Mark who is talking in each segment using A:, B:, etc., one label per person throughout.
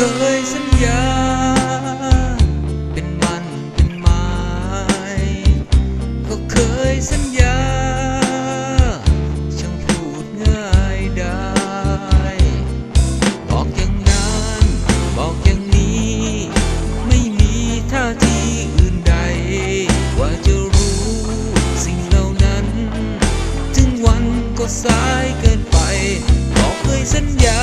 A: เคยสัญญา เป็นมันเป็นไม้ก็เคยสัญญา ช่างพูดง่ายได้ บอกอย่างนั้น บอกอย่างนี้ ไม่มีท่าทีอื่นใด ว่าจะรู้สิ่งเหล่านั้น ถึงวันก็สายเกินไป บอกเคยสัญญา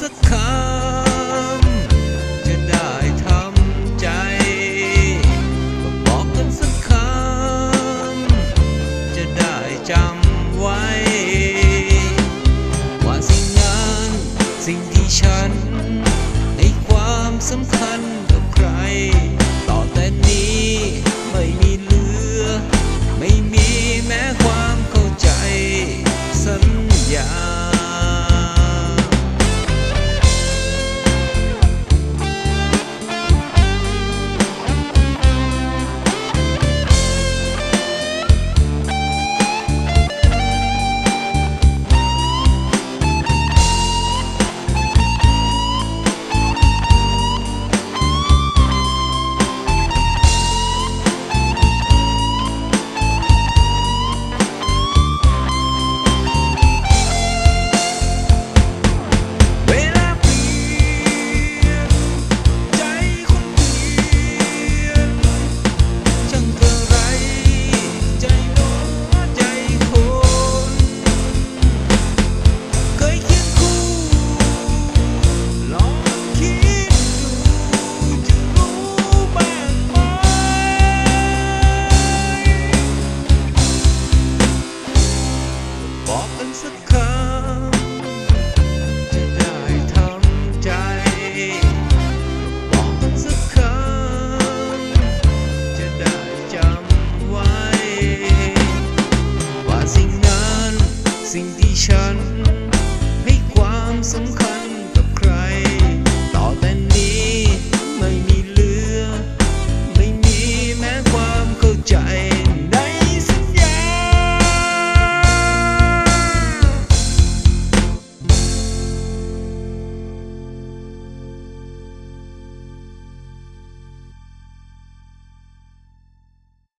A: สักคำจะได้ทำใจบอกกันสักคำจะได้จำไว้ ว่าสิ่งนั้นสิ่งที่ฉันให้ความสำคัญำ